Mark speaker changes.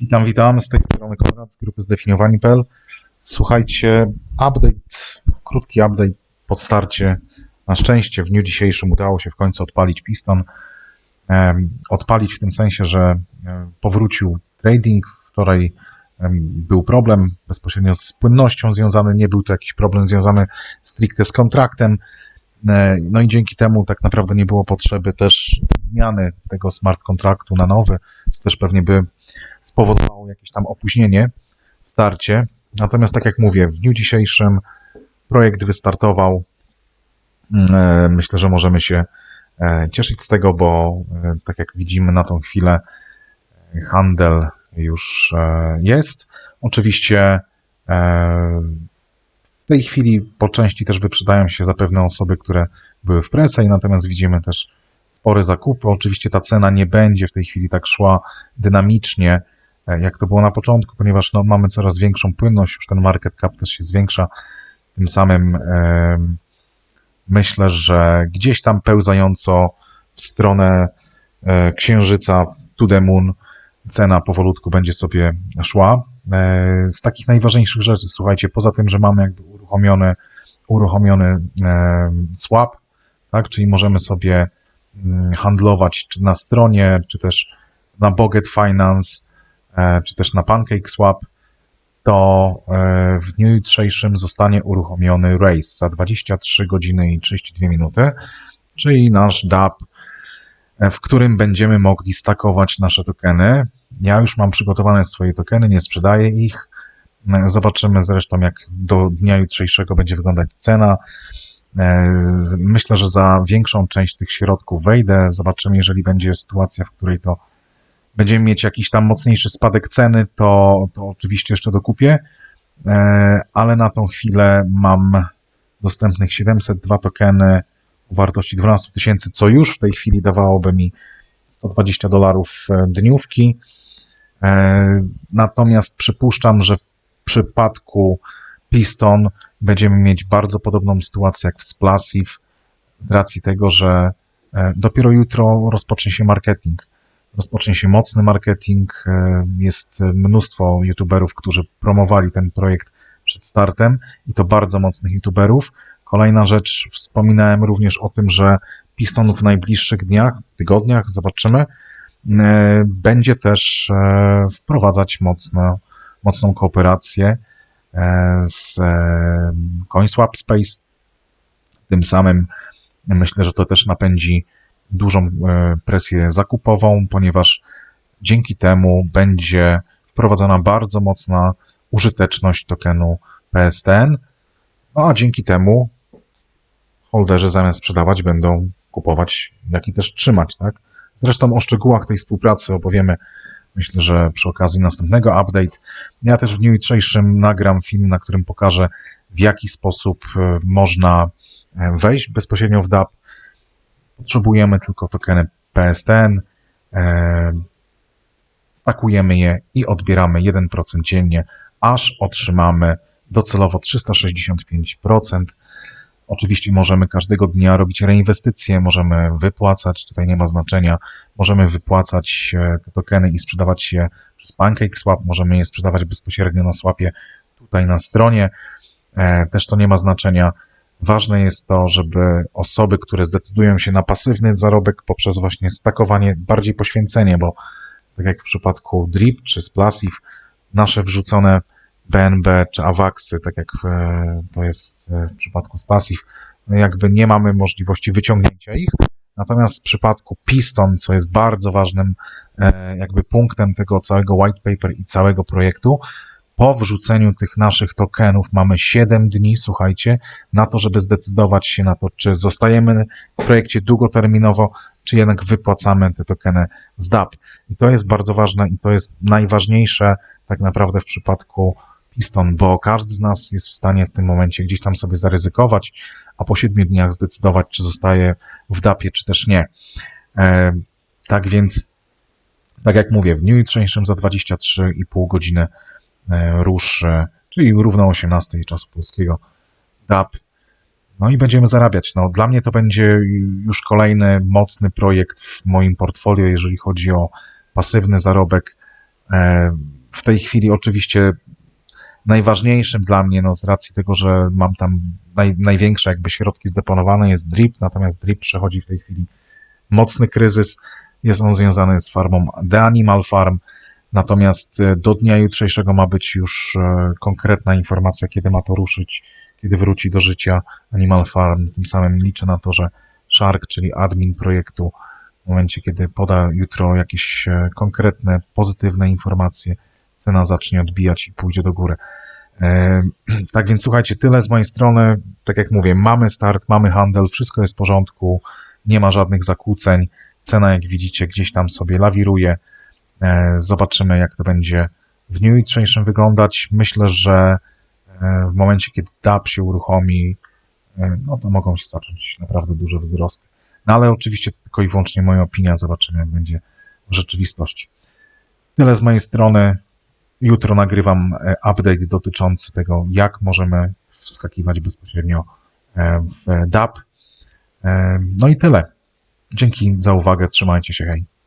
Speaker 1: Witam, witam. Z tej strony Konrad z grupy zdefiniowani.pl. Słuchajcie, update, krótki update po starcie. Na szczęście w dniu dzisiejszym udało się w końcu odpalić piston. Odpalić w tym sensie, że powrócił trading. Wczoraj był problem bezpośrednio z płynnością związany, nie był to jakiś problem związany stricte z kontraktem. E, No i dzięki temu tak naprawdę nie było potrzeby też zmiany tego smart kontraktu na nowy, co też pewnie by spowodowało jakieś tam opóźnienie w starcie. Natomiast tak jak mówię, w dniu dzisiejszym projekt wystartował. Mm, e, Myślę, że możemy się e, cieszyć z tego, bo tak jak widzimy na tą chwilę handel już jest. Oczywiście tej chwili po części też wyprzedają się zapewne osoby, które były w presej, natomiast widzimy też spore zakupy. Oczywiście ta cena nie będzie w tej chwili tak szła dynamicznie, e, jak to było na początku, ponieważ no, mamy coraz większą płynność, już ten market cap też się zwiększa. Tym samym em, myślę, że gdzieś tam pełzająco w stronę e, księżyca, to the moon, cena powolutku będzie sobie szła. E, Z takich najważniejszych rzeczy, słuchajcie, poza tym, że mamy jakby uruchomiony, uruchomiony e, swap, tak, czyli możemy sobie mm, handlować czy na stronie, czy też na Boget Finance, e, czy też na PancakeSwap, to e, w dniu jutrzejszym zostanie uruchomiony Race za 23 godziny i 32 minuty, czyli nasz DAP, w którym będziemy mogli stakować nasze tokeny. Ja już mam przygotowane swoje tokeny, nie sprzedaję ich. Zobaczymy zresztą, jak do dnia jutrzejszego będzie wyglądać cena. E, Myślę, że za większą część tych środków wejdę. Zobaczymy, jeżeli będzie sytuacja, w której to będziemy mieć jakiś tam mocniejszy spadek ceny, to, to oczywiście jeszcze dokupię. E, Ale na tą chwilę mam dostępnych 702 tokeny o wartości 12 tysięcy, co już w tej chwili dawałoby mi 120 dolarów e, dniówki. E, Natomiast przypuszczam, że w przypadku Piston będziemy mieć bardzo podobną sytuację jak w Splasiv, z racji tego, że e, dopiero jutro rozpocznie się marketing. Rozpocznie się mocny marketing. e, Jest mnóstwo youtuberów, którzy promowali ten projekt przed startem i to bardzo mocnych youtuberów. Kolejna rzecz, wspominałem również o tym, że Piston w najbliższych dniach, tygodniach, zobaczymy, będzie też e, wprowadzać mocno, mocną kooperację e, z e, CoinSwap Space. Tym samym myślę, że to też napędzi dużą e, presję zakupową, ponieważ dzięki temu będzie wprowadzona bardzo mocna użyteczność tokenu PSTN, no a dzięki temu holderzy zamiast sprzedawać będą kupować, jak i też trzymać, tak? Zresztą o szczegółach tej współpracy opowiemy, myślę, że przy okazji następnego update. Ja też w dniu jutrzejszym nagram film, na którym pokażę, w jaki sposób e, można e, wejść bezpośrednio w DAP. Potrzebujemy tylko tokeny PSTN, e, stakujemy je i odbieramy 1% dziennie, aż otrzymamy docelowo 365%. Oczywiście możemy każdego dnia robić reinwestycje, możemy wypłacać, tutaj nie ma znaczenia, możemy wypłacać e, te tokeny i sprzedawać je przez PancakeSwap, możemy je sprzedawać bezpośrednio na swapie tutaj na stronie, E, też to nie ma znaczenia. Ważne jest to, żeby osoby, które zdecydują się na pasywny zarobek poprzez właśnie stakowanie, bardziej poświęcenie, bo tak jak w przypadku DRIP czy Splasiv, nasze wrzucone BNB czy AWAXy, tak jak w, to jest e, w przypadku Splasiv, no jakby nie mamy możliwości wyciągnięcia ich. Natomiast w przypadku Piston, co jest bardzo ważnym e, jakby punktem tego całego white paper i całego projektu, po wrzuceniu tych naszych tokenów mamy 7 dni, słuchajcie, na to, żeby zdecydować się na to, czy zostajemy w projekcie długoterminowo, czy jednak wypłacamy te tokeny z DAP. I to jest bardzo ważne i to jest najważniejsze tak naprawdę w przypadku Piston, bo każdy z nas jest w stanie w tym momencie gdzieś tam sobie zaryzykować, a po 7 dniach zdecydować, czy zostaje w DAP-ie, czy też nie. E, tak więc, tak jak mówię, w dniu jutrzejszym za 23,5 godziny e, ruszy, czyli równo 18 czasu polskiego DAP. No i będziemy zarabiać. No, dla mnie to będzie już kolejny mocny projekt w moim portfolio, jeżeli chodzi o pasywny zarobek. E, W tej chwili oczywiście najważniejszym dla mnie, no z racji tego, że mam tam naj, największe jakby środki zdeponowane jest drip, natomiast drip przechodzi w tej chwili mocny kryzys. Jest on związany z farmą The Animal Farm, natomiast e, do dnia jutrzejszego ma być już e, konkretna informacja, kiedy ma to ruszyć, kiedy wróci do życia Animal Farm. Tym samym liczę na to, że Shark, czyli admin projektu, w momencie, kiedy poda jutro jakieś e, konkretne, pozytywne informacje, cena zacznie odbijać i pójdzie do góry. Tak więc słuchajcie, tyle z mojej strony. Tak jak mówię, mamy start, mamy handel, wszystko jest w porządku, nie ma żadnych zakłóceń. Cena, jak widzicie, gdzieś tam sobie lawiruje. E, Zobaczymy, jak to będzie w dniu jutrzejszym wyglądać. Myślę, że e, w momencie, kiedy DAP się uruchomi, e, no to mogą się zacząć naprawdę duże wzrosty. No ale oczywiście to tylko i wyłącznie moja opinia. Zobaczymy, jak będzie w rzeczywistości. Tyle z mojej strony. Jutro nagrywam e, update dotyczący tego, jak możemy wskakiwać bezpośrednio e, w DAP. E, No i tyle. Dzięki za uwagę. Trzymajcie się. Hej.